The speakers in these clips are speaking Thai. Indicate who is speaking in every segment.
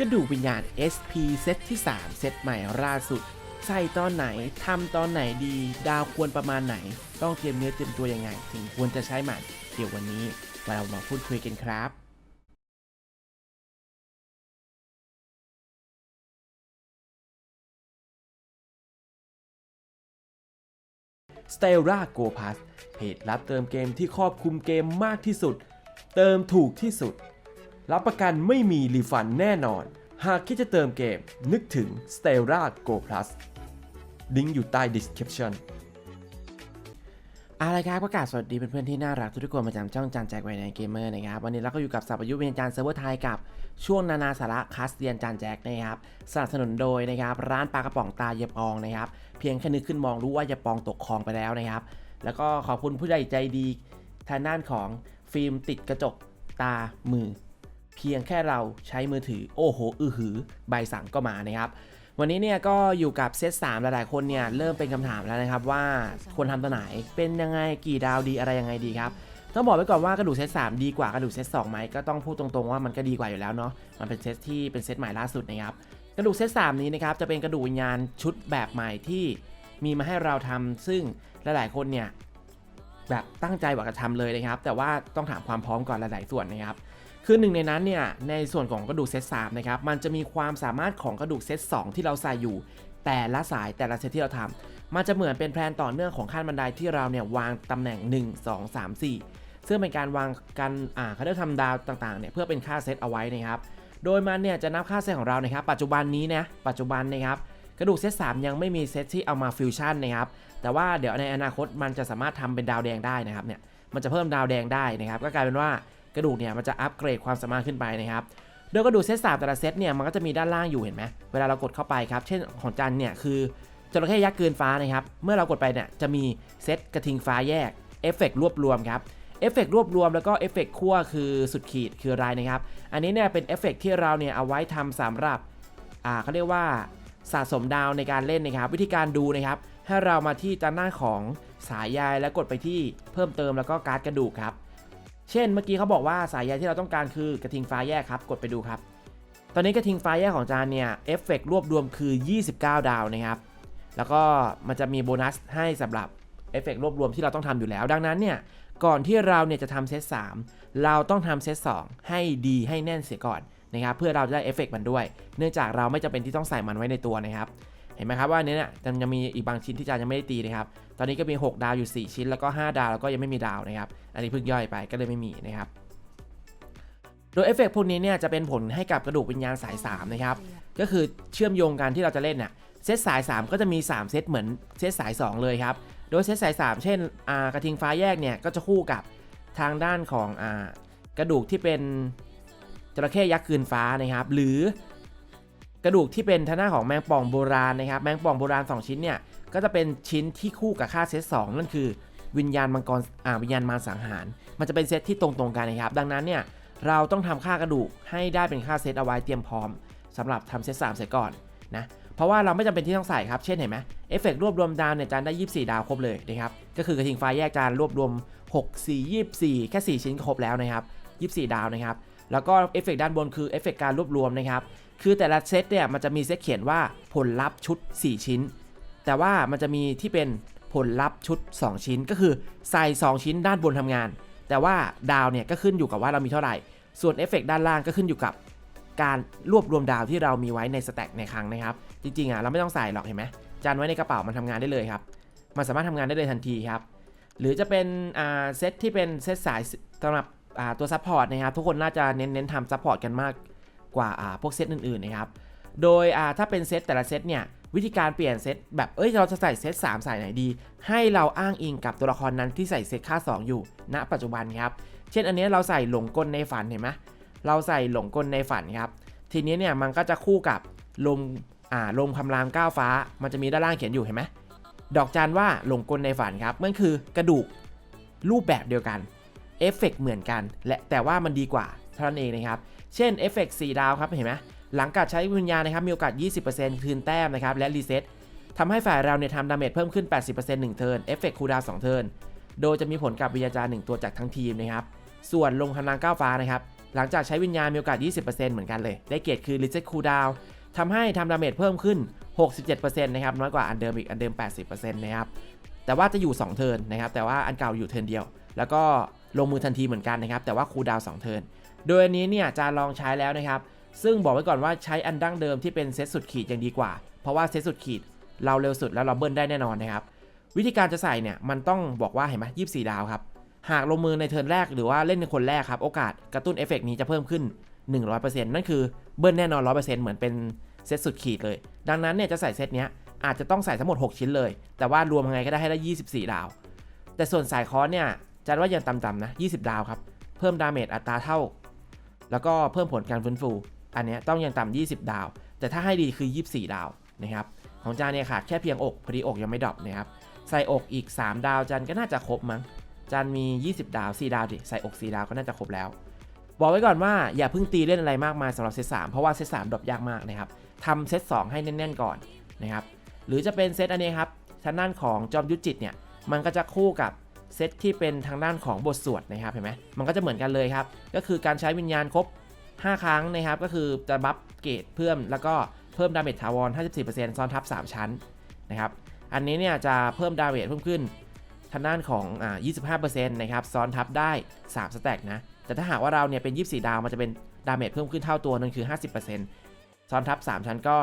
Speaker 1: กระดูกวิญญาณ SP เซตที่ 3 เซตใหม่ล่าสุด ใส่ตอนไหนทำตอนไหนดี ดาวควรประมาณไหน ต้องเตรียมเนื้อเตรียมตัวยังไง ถึงควรจะใช้มัน เดี๋ยววันนี้เรามาพูดคุยกันครับ s t e l l a Go Pass เพจรับเติมเกมที่ครอบคลุมเกมมากที่สุด เติมถูกที่สุด รับประกันไม่มีรีฟันแน่นอน หากคิดจะเติมเกม นึกถึง s t e l l a Go Plus ลิงก์อยู่ใต้ description เอาละครับประกาศสวัสดีเพื่อนๆที่น่ารักทุกคนประจำช่องจานแจกไวในเกมเมอร์นะครับ วันนี้เราก็อยู่กับสับอายุเวียนจานเซิร์ฟเวอร์ไทยกับช่วงนานาสาระคัสเรียนจานแจกนะครับสนับสนุนโดยนะครับร้านปลากระป๋องตาเย็บอองนะครับเพียงแค่นึกขึ้นมองรู้ว่าเย็บปองตกคลองไปแล้วนะครับ แล้วก็ขอบคุณผู้ใหญ่ใจดีทางด้านของฟิล์มติดกระจกตามือ เพียงแค่เราใช้มือถือโอ้โหอือหือ ใบสั่งก็มานะครับ วันนี้เนี่ยก็อยู่กับเซต3หลายๆคนเนี่ยเริ่มเป็นคำถามแล้วนะครับว่าควรทำตัวไหนเป็นยังไงกี่ดาวดีอะไรยังไงดีครับต้องบอกไว้ก่อนว่ากระดูกเซต3ดีกว่ากระดูกเซต2ไหมก็ต้องพูดตรงๆว่ามันก็ดีกว่าอยู่แล้วเนาะมันเป็นเซตที่เป็นเซตใหม่ล่าสุดนะครับกระดูกเซต3นี้นะครับจะเป็นกระดูกวิญญาณชุดแบบใหม่ที่มีมาให้เราทำซึ่งหลายๆคนเนี่ยแบบตั้งใจว่าจะทำเลยนะครับ แต่ว่าต้องถามความพร้อมก่อนหลายๆส่วนนะครับ คือหนึ่งในนั้นเนี่ยในส่วนของกระดูกเซต3นะครับมันจะมีความสามารถของกระดูกเซต2ที่เราใส่อยู่ แต่ละสายแต่ละเซตที่เราทำมันจะเหมือนเป็นแพลนต่อเนื่องของขั้นบันไดที่เราเนี่ยวางตำแหน่ง 1 2 3 4 ซึ่งเป็นการวางกันอ่าเขาเรียกทำดาวต่างๆเนี่ยเพื่อเป็นค่าเซตเอาไว้นะครับโดยมันเนี่ยจะนับค่าเซตของเรานะครับปัจจุบันนี้นะปัจจุบันนะครับกระดูกเซต3ยังไม่มีเซตที่เอามาฟิวชั่นนะครับแต่ว่าเดี๋ยวในอนาคตมันจะสามารถทำเป็นดาวแดงได้นะครับเนี่ยมันจะเพิ่มดาวแดงได้นะครับก็กลายเป็นว่า กระดูกเนี่ยมันจะอัปเกรดความสามารถขึ้นไปนะครับโดยกระดูกเซตสามแต่ละเซตเนี่ยมันก็จะมีด้านล่างอยู่เห็นไหมเวลาเรากดเข้าไปครับ เช่นของจันเนี่ยคือจระเข้ยักษ์เกินฟ้านะครับ เมื่อเรากดไปเนี่ยจะมีเซตกระทิงฟ้าแยกเอฟเฟกรวบรวมครับเอฟเฟกรวบรวมแล้วก็เอฟเฟกขั้วคือสุดขีดคืออะไรนะครับ อันนี้เนี่ยเป็นเอฟเฟกที่เราเนี่ยเอาไว้ทำสำหรับอ่าเขาเรียกว่าสะสมดาวในการเล่นนะครับ วิธีการดูนะครับให้เรามาที่ด้านหน้าของสายใยแล้วกดไปที่เพิ่มเติมแล้วก็การ์ดกระดูกครับ เช่นเมื่อกี้เขาบอกว่าสายใยที่เราต้องการคือกระทิงฟ้าแยกครับ กดไปดูครับ ตอนนี้กระทิงฟ้าแยกของจานเนี่ยเอฟเฟกรวบรวมคือ 29 ดาวนะครับ แล้วก็มันจะมีโบนัสให้สำหรับเอฟเฟกรวบรวมที่เราต้องทำอยู่แล้ว ดังนั้นเนี่ยก่อนที่เราเนี่ยจะทำเซต3เราต้องทำเซต2ให้ดีให้แน่นเสียก่อนนะครับเพื่อเราจะได้เอฟเฟกมันด้วย เนื่องจากเราไม่จำเป็นที่ต้องใส่มันไว้ในตัวนะครับ เห็นไหมครับว่าอันนี้เนี่ยมันจะมีอีกบางชิ้นที่จานยังไม่ได้ตีนะครับ ตอนนี้ก็มี 6 ดาวอยู่ 4 ชิ้น แล้วก็ 5 ดาวแล้วก็ยังไม่มีดาวนะครับ อันนี้เพิ่งย่อยไปก็เลยไม่มีนะครับ โดยเอฟเฟกต์พวกนี้เนี่ยจะเป็นผลให้กับกระดูกวิญญาณสาย 3 นะครับ ก็คือเชื่อมโยงกันที่เราจะเล่นน่ะ เซตสาย 3 ก็จะมี 3 เซตเหมือนเซตสาย 2 เลยครับ โดยเซตสาย 3 เช่นกระทิงฟ้าแยกเนี่ยก็จะคู่กับทางด้านของอกระดูกที่เป็นจระเข้ยักษ์คืนฟ้านะครับ หรือ กระดูกที่เป็นทาหน้าของแมงป่องโบราณนะครับ แมงป่องโบราณ 2 ชิ้นเนี่ยก็จะเป็นชิ้นที่คู่กับค่าเซต2นั่นคือ วิญญาณมังกรอ่าวิญญาณมารสังหาร มันจะเป็นเซตที่ตรงๆกันนะครับ ดังนั้นเนี่ยเราต้องทำค่ากระดูกให้ได้เป็นค่าเซตเอาไว้เตรียมพร้อมสำหรับทำเซต3เสร็จก่อนนะเพราะว่าเราไม่จำเป็นที่ต้องใส่ครับ เช่นเห็นไหมเอฟเฟกรวบรวมดาวเนี่ยจานได้ 24 ดาวครบเลยนะครับ ก็คือกระทิงไฟแยกจานรวบรวม 6 4 24 แค่ 4 ชิ้นครบแล้วนะครับ 24 ดาวนะครับ แล้วก็เอฟเฟกด้านบนคือเอฟเฟกการรวบรวมนะครับ คือแต่ละเซตเนี่ยมันจะมีเซตเขียนว่าผลลัพธ์ชุด 4 ชิ้น แต่ว่ามันจะมีที่เป็นผลลัพธ์ชุด 2 ชิ้น ก็คือใส่ 2 ชิ้นด้านบนทำงาน แต่ว่าดาวเนี่ยก็ขึ้นอยู่กับว่าเรามีเท่าไหร่ ส่วนเอฟเฟกด้านล่างก็ขึ้นอยู่กับการรวบรวมดาวที่เรามีไว้ในสแต็กในครั้งนะครับ จริงๆอะเราไม่ต้องใส่หรอกเห็นไหมจานไว้ในกระเป๋ามันทำงานได้เลยครับ มันสามารถทำงานได้เลยทันทีครับ หรือจะเป็นอ่าเซตที่เป็นเซตสายสำหรับอ่าตัวซัพพอร์ตนะครับ ทุกคนน่าจะเน้นเน้นทำซัพพอร์ตกันมาก กว่าพวกเซตอื่นๆนะครับ โดยถ้าเป็นเซตแต่ละเซตเนี่ยวิธีการเปลี่ยนเซตแบบเอ้ยเราจะใส่เซต3ใส่ไหนดี ให้เราอ้างอิงกับตัวละครนั้นที่ใส่เซตค่า 2 อยู่ ณ ปัจจุบันครับ เช่นอันนี้เราใส่หลงกลในฝันเห็นไหมเราใส่หลงกลในฝันครับ ทีนี้เนี่ยมันก็จะคู่กับลมอ่าลมคำรามก้าวฟ้า มันจะมีด้านล่างเขียนอยู่เห็นไหมดอกจันว่าหลงกลในฝันครับมันคือกระดูกรูปแบบเดียวกันเอฟเฟกเหมือนกัน และแต่ว่ามันดีกว่า เท่านั้นเองนะครับ เช่นเอฟเฟกต์สดาวครับเห็นไหมหลังการใช้วิญญาณนะครับมีโอกาส 20%คืนแต้มนะครับและรีเซ็ตทำให้ฝ่ายเราเนี่ยทำดาเมจเพิ่มขึ้น 80% 1 เทิร์นเอฟเฟกต์คูดาวน์2เทิร์นโดยจะมีผลกับวิญญาณ1ตัวจากทั้งทีมนะครับส่วนลงพลังก้าวฟ้านะครับหลังจากใช้วิญญาณมีโอกาส 20%เหมือนกันเลย ได้เกียรดคือ Reset Cooldown ทำให้ทำดาเมจเพิ่มขึ้น 67%นะครับน้อยกว่าอันเดิมอีกอันเดิม 80%นะครับแต่ว่าจะอยู่ 2 เทิร์นนะครับแต่ว่าอันเก่าอยู่เทิร์นเดียว แล้วก็ลงมือทันทีเหมือนกันนะครับแต่ว่าคูดาว2เทิร์น โดยอันนี้เนี่ยจะลองใช้แล้วนะครับ ซึ่งบอกไว้ก่อนว่าใช้อันดั้งเดิมที่เป็นเซตสุดขีดยังดีกว่า เพราะว่าเซตสุดขีดเราเร็วสุดแล้วเราเบิ้ลได้แน่นอนนะครับ วิธีการจะใส่เนี่ยมันต้องบอกว่าเห็นไหมยี่สี่ดาวครับ หากลงมือในเทิร์นแรกหรือว่าเล่นในคนแรกครับ โอกาสกระตุ้นเอฟเฟกต์นี้จะเพิ่มขึ้น 100%นั่นคือเบิ้ลแน่นอน 100%เหมือนเป็นเซตสุดขีดเลย ดังนั้นเนี่ยจะใส่เซตเนี้ยอาจจะต้องใส่ทั้งหมด 6 ชิ้นเลย แต่ว่ารวมยังไงก็ได้ให้ได้ 24 ดาว แต่ส่วนสายคอร์สเนี่ยจัดว่ายังต่ำๆนะ 20 ดาวครับ เพิ่มดาเมจอัตราเท่า แล้วก็เพิ่มผลการฟื้นฟู อันนี้ต้องยังต่ำ20 ดาว แต่ถ้าให้ดีคือ 24 ดาวนะครับของจานเนี่ยขาดแค่เพียงอกพอดีอกยังไม่ดรอปนะครับใส่อกอีก 3 ดาวจันก็น่าจะครบมั้งจันมี 20 ดาว 4 ดาวดิใส่อก 4 ดาวก็น่าจะครบแล้ว บอกไว้ก่อนว่าอย่าเพิ่งตีเล่นอะไรมากมายสำหรับเซต3เพราะว่าเซต3ดรอปยากมากนะครับทำเซต2ให้แน่นๆก่อนนะครับหรือจะเป็นเซตอันนี้ครับทางด้านของจอมยุทธจิตเนี่ยมันก็จะคู่กับ เซตที่เป็นทางด้านของบทสวดนะครับเห็นไหมมันก็จะเหมือนกันเลยครับ ก็คือการใช้วิญญาณครบ 5 ครั้งนะครับ ก็คือจะบัฟเกรดเพิ่มแล้วก็เพิ่มดาเมจถาวร 54%ซ้อนทับ 3 ชั้นนะครับ อันนี้เนี่ยจะเพิ่มดาเมจเพิ่มขึ้นทางด้านของอ่า25%นะครับซ้อนทับได้ 3 สแต็กนะ แต่ถ้าหากว่าเราเนี่ยเป็น 24 ดาวมันจะเป็นดาเมจเพิ่มขึ้นเท่าตัวนั่นคือ 50%ซ้อนทับ 3 ชั้นก็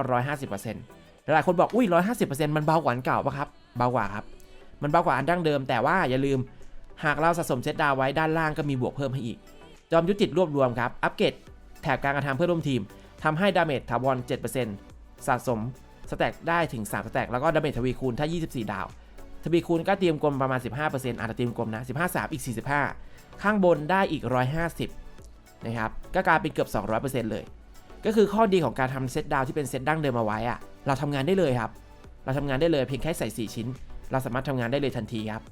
Speaker 1: 150%หลายคนบอกอุ้ย150%มันเบากว่าเก่าปะครับเบากว่าครับ มันเบากว่าอันดั้งเดิมแต่ว่าอย่าลืม หากเราสะสมเซตดาวไว้ด้านล่างก็มีบวกเพิ่มให้อีก จอมยุทธจิตรวบรวมครับ อัปเกรดแถบการกระทำเพื่อร่วมทีมทำให้ดาเมจถาวร 7%สะสมสแต็กได้ถึง 3 สแต็กแล้วก็ดาเมจทวีคูณถ้า 24 ดาว ทวีคูณก็เตรียมกลมประมาณ 15%อาจจะเตรียมกลมนะ 15 3 อีก 45 ข้างบนได้อีก 150 นะครับ ก็กลายเป็นเกือบ 200%เลย ก็คือข้อดีของการทำเซตดาวที่เป็นเซตดั้งเดิมมาไว้อะเราทำงานได้เลยครับ เราทำงานได้เลยเพียงแค่ใส่ 4 ชิ้น เราสามารถทำงานได้เลยทันทีครับ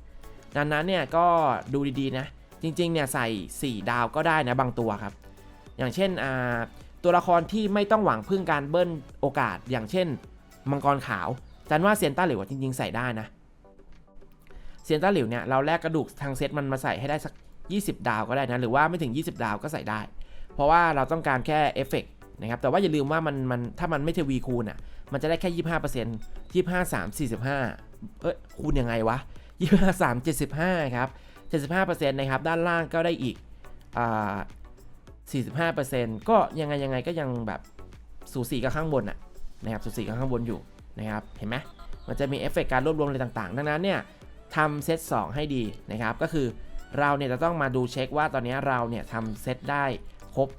Speaker 1: ดังนั้นเนี่ยก็ดูดีๆนะ จริงๆเนี่ยใส่ 4 ดาวก็ได้นะบางตัวครับ อย่างเช่นตัวละครที่ไม่ต้องหวังพึ่งการเบิ้ลโอกาส อย่างเช่น มังกรขาวจันว่าเซียนต้าหลิวจริง ๆ ใส่ได้นะเซียนต้าหลิวเนี่ยเราแลกกระดูกทางเซตมันมาใส่ให้ได้สัก 20 ดาวก็ได้นะหรือว่าไม่ถึง 20 ดาวก็ใส่ได้ เพราะว่าเราต้องการแค่เอฟเฟกต์ นะครับแต่ว่าอย่าลืมว่ามันมันถ้ามันไม่ทวีคูณอะมันจะได้แค่25% 25 3 45เอ้ยคูณยังไงวะ25 3 75ครับ75%นะครับด้านล่างก็ได้อีกอ่า45%ก็ยังไงยังไงก็ยังแบบสูสีกับข้างบนอะนะครับสูสีกับข้างบนอยู่นะครับเห็นไหมมันจะมีเอฟเฟกต์การรวบรวมอะไรต่างๆ ดังนั้นเนี่ยทำเซต2ให้ดีนะครับก็คือเราเนี่ยจะต้องมาดูเช็คว่าตอนนี้เราเนี่ยทำเซตได้ครบ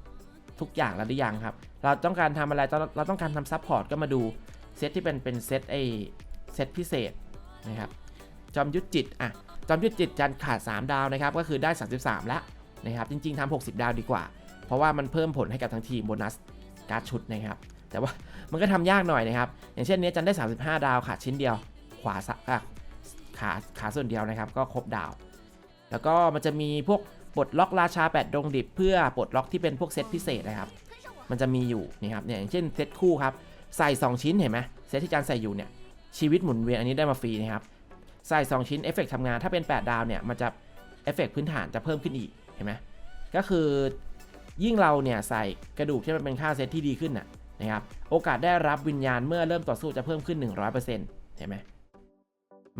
Speaker 1: ทุกอย่างแล้วหรือยังครับ เราต้องการทำอะไรเราต้องการทำซัพพอร์ตก็มาดูเซตที่เป็นเป็นเซตไอเซตพิเศษนะครับจอมยุทธจิตอะจอมยุทธจิตจันขาด 3 ดาวนะครับก็คือได้ 33 แล้วนะครับจริงๆทำ60 ดาวดีกว่า เพราะว่ามันเพิ่มผลให้กับทั้งทีมโบนัสการ์ดชุดนะครับแต่ว่ามันก็ทำยากหน่อยนะครับ อย่างเช่นเนี้ยจันได้ 35 ดาวขาดชิ้นเดียว ขวาสะอะขาขาส่วนเดียวนะครับ ก็ครบดาว แล้วก็มันจะมีพวก ปลดล็อกราชา 8 ดงดิบ เพื่อปลดล็อกที่เป็นพวกเซตพิเศษนะครับ มันจะมีอยู่นะครับเนี่ยอย่างเช่นเซตคู่ครับใส่ 2 ชิ้นเห็นไหมเซตที่จานใส่อยู่เนี่ยชีวิตหมุนเวียนอันนี้ได้มาฟรีนะครับใส่ 2 ชิ้นเอฟเฟกทำงานถ้าเป็น 8 ดาวเนี่ยมันจะเอฟเฟกพื้นฐานจะเพิ่มขึ้นอีกเห็นไหมก็คือยิ่งเราเนี่ยใส่กระดูกที่มันเป็นค่าเซตที่ดีขึ้นน่ะนะครับโอกาสได้รับวิญญาณเมื่อเริ่มต่อสู้จะเพิ่มขึ้น 100%เห็นไหม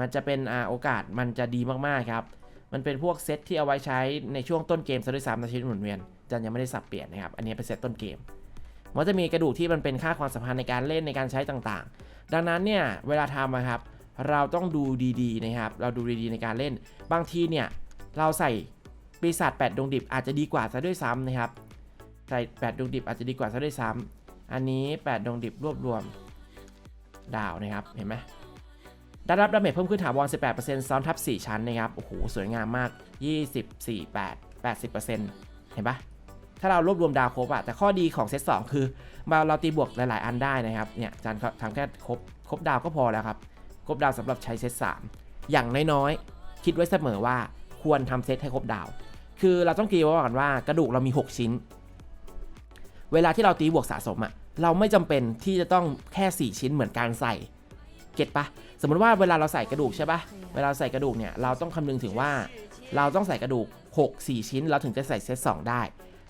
Speaker 1: มันจะเป็นอ่าโอกาสมันจะดีมากๆครับ มันเป็นพวกเซตที่เอาไว้ใช้ในช่วงต้นเกมซะด้วยซ้ำในชีวิตหมุนเวียนจันยังไม่ได้สับเปลี่ยนนะครับ อันนี้เป็นเซตต้นเกม มันจะมีกระดูกที่มันเป็นค่าความสัมพันธ์ในการเล่นในการใช้ต่างๆ ดังนั้นเนี่ยเวลาทำนะครับ เราต้องดูดีๆนะครับ เราดูดีๆในการเล่น บางทีเนี่ยเราใส่ปีศาจ8ดวงดิบอาจจะดีกว่าซะด้วยซ้ำนะครับ ใส่8ดวงดิบอาจจะดีกว่าซะด้วยซ้ำอันนี้8ดวงดิบรวบรวมดาวนะครับ เห็นไหม ได้รับดาเมจเพิ่มขึ้นถาวร 18%ซ้อนทับ 4 ชั้นนะครับ โอ้โห สวยงามมาก 24 8 80%เห็นปะถ้าเรารวบรวมดาวครบอะแต่ข้อดีของเซต2คือมาเราตีบวกหลาย ๆ อันได้นะครับ เนี่ยจารย์ทำแค่ครบครบดาวก็พอแล้วครับ ครบดาวสำหรับใช้เซต3อย่างน้อยๆ คิดไว้เสมอว่าควรทำเซตให้ครบดาว คือเราต้องกีไว้ก่อนว่ากระดูกเรามี 6 ชิ้น เวลาที่เราตีบวกสะสมอะเราไม่จำเป็นที่จะต้องแค่ 4 ชิ้นเหมือนการใส่ เก็ตปะสมมติว่าเวลาเราใส่กระดูกใช่ปะเวลาใส่กระดูกเนี่ยเราต้องคำนึงถึงว่า เราต้องใส่กระดูก 6 4 ชิ้น เราถึงจะใส่เซต2ได้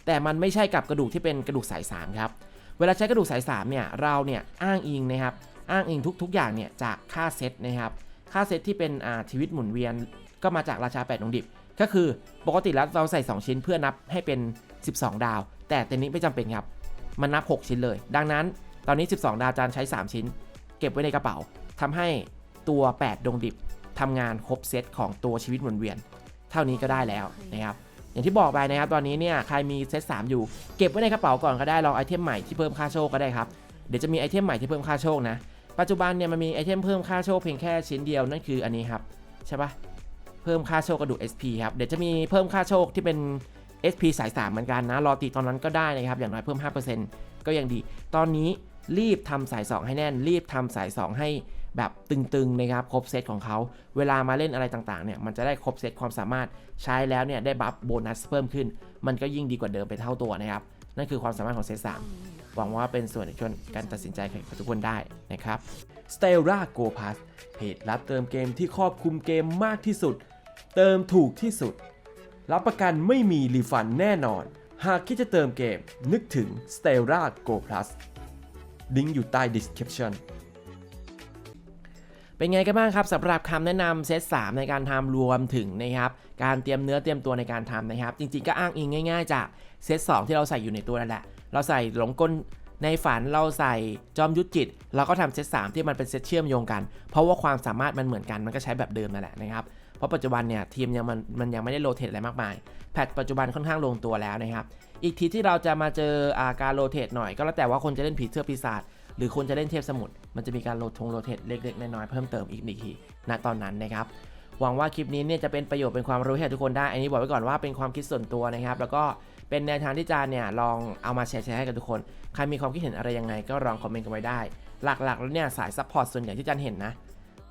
Speaker 1: แต่มันไม่ใช่กับกระดูกที่เป็นกระดูกสาย3ครับเวลาใช้กระดูกสาย3เนี่ยเราเนี่ยอ้างอิงนะครับอ้างอิงทุกๆอย่างเนี่ยจากค่าเซตนะครับค่าเซตที่เป็นอ่าชีวิตหมุนเวียนก็มาจากราชา8ดวงดิบ ก็คือปกติแล้วเราใส่ 2 ชิ้นเพื่อนับให้เป็น 12 ดาว แต่ตัวนี้ไม่จำเป็นครับ มันนับ 6 ชิ้นเลย ดังนั้นตอนนี้ 12 ดาวจานใช้ 3 ชิ้น เก็บไว้ในกระเป๋า ทำให้ตัว 8 ดวงดิบทำงานครบเซตของตัวชีวิตหมุนเวียน เท่านี้ก็ได้แล้วนะครับอย่างที่บอกไปนะครับตอนนี้เนี่ยใครมีเซต3อยู่เก็บไว้ในกระเป๋าก่อนก็ได้ลองไอเทมใหม่ที่เพิ่มค่าโชคก็ได้ครับเดี๋ยวจะมีไอเทมใหม่ที่เพิ่มค่าโชคนะ ปัจจุบันเนี่ยมันมีไอเทมเพิ่มค่าโชคเพียงแค่ชิ้นเดียวนั่นคืออันนี้ครับใช่ปะเพิ่มค่าโชคกระดูก SP ครับเดี๋ยวจะมีเพิ่มค่าโชคที่เป็น SP สาย3เหมือนกันนะรอติดตอนนั้นก็ได้นะครับอย่างน้อยเพิ่ม 5%ก็ยังดี ตอนนี้รีบทำสาย 2 ให้แน่น รีบทำสาย 2 ให้ แบบตึงๆนะครับครบเซตของเขาเวลามาเล่นอะไรต่างๆเนี่ยมันจะได้ครบเซตความสามารถใช้แล้วเนี่ยได้บัฟโบนัสเพิ่มขึ้น มันก็ยิ่งดีกว่าเดิมไปเท่าตัวนะครับนั่นคือความสามารถของเซต3หวังว่าเป็นส่วนในช่วยการตัดสินใจของทุกคนได้นะครับ s t e l l a Go Pass เพจรับเติมเกมที่ครอบคลุมเกมมากที่สุด เติมถูกที่สุด รับประกันไม่มีรีฟันแน่นอน หากคิดจะเติมเกมนึกถึง s t e l l a Go Plus ลิงก์อยู่ใต้ description เป็นไงกันบ้างครับสำหรับคำแนะนำเซต3ในการทำรวมถึงนะครับการเตรียมเนื้อเตรียมตัวในการทำนะครับ จริงๆก็อ้างอิงง่ายๆ จากเซต2ที่เราใส่อยู่ในตัวนั่นแหละ เราใส่หลงกลในฝันเราใส่จอมยุทธจิตเราก็ทำเซต3ที่มันเป็นเซตเชื่อมโยงกัน เพราะว่าความสามารถมันเหมือนกันมันก็ใช้แบบเดิมนั่นแหละนะครับเพราะปัจจุบันเนี่ยทีมยังมันมันยังไม่ได้โรเตทอะไรมากมายแพทปัจจุบันค่อนข้างลงตัวแล้วนะครับอีกทีที่เราจะมาเจออาการโรเตทหน่อยก็แล้วแต่ว่าคนจะเล่นผีเสื้อปีศาจ หรือคนจะเล่นเทพสมุทรมันจะมีการโรทงโรเทตเล็กๆน้อยๆเพิ่มเติมอีกหนึ่งทีณตอนนั้นนะครับหวังว่าคลิปนี้เนี่ยจะเป็นประโยชน์เป็นความรู้ให้ทุกคนได้ อันนี้บอกไว้ก่อนว่าเป็นความคิดส่วนตัวนะครับ แล้วก็เป็นแนวทางที่จานเนี่ยลองเอามาแชร์ให้กับทุกคน ใครมีความคิดเห็นอะไรยังไงก็ลองคอมเมนต์กันไว้ได้ หลักๆ แล้วเนี่ยสายซัพพอร์ตส่วนใหญ่ที่จานเห็นนะ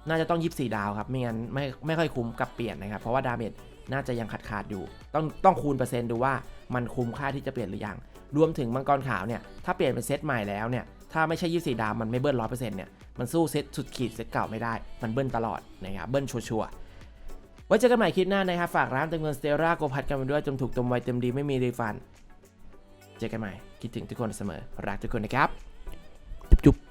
Speaker 1: น่าจะต้อง24 ดาวครับ ไม่งั้นไม่ไม่ค่อยคุ้มกับเปลี่ยนนะครับ เพราะว่าดาเมจน่าจะยังขาดขาดอยู่ ต้องต้องคูณเปอร์เซ็นต์ดูว่ามันคุ้มค่าที่จะเปลี่ยนหรือยัง รวมถึงมังกรขาวเนี่ย ถ้าเปลี่ยนเป็นเซตใหม่แล้วเนี่ย ถ้าไม่ใช่ 24 ดาวมันไม่เบิ้ลร้อยเนี่ย มันสู้เซตสุดขีดเซตเก่าไม่ได้ มันเบิ้ลตลอดนะครับ เบิ้ลชัวร์ๆไว้เจอกันใหม่คลิปหน้านะครับ ฝากร้านเติมเงินสเตล่าโกพัดกันไปด้วยจมถูกตมไวเต็มดีไม่มีรีฟัน เจอกันใหม่ คิดถึงทุกคนเสมอ รักทุกคนนะครับ จุ๊บ